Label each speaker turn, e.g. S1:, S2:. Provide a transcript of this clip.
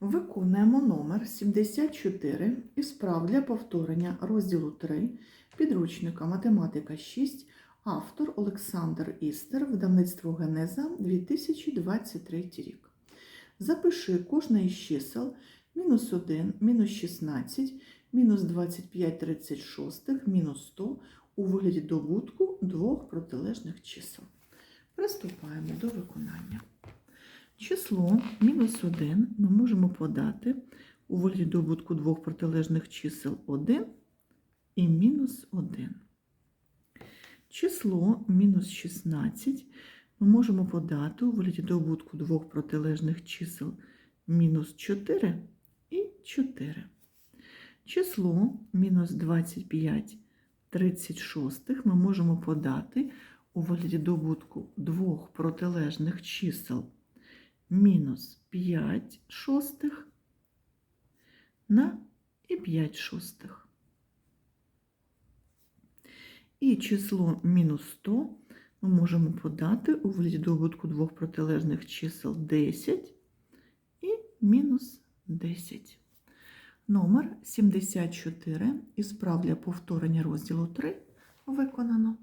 S1: Виконуємо номер 74 із прав для повторення розділу 3 підручника Математика 6, автор Олександр Істер, видавництво Генеза 2023 рік. Запиши кожне із чисел мінус 1, мінус 16, мінус 25 36, мінус 100 у вигляді добутку двох протилежних чисел. Приступаємо до виконання. Число мінус 1 ми можемо подати у вигляді добутку двох протилежних чисел 1 і мінус 1. Число мінус 16 ми можемо подати у вигляді добутку двох протилежних чисел мінус 4 і 4. Число мінус 25 36 ми можемо подати у вигляді добутку двох протилежних чисел мінус 5 шостих на і 5 шостих. І число мінус 100 ми можемо подати у вигляді добутку двох протилежних чисел 10 і мінус 10. Номер 74 із прав для повторення розділу 3 виконано.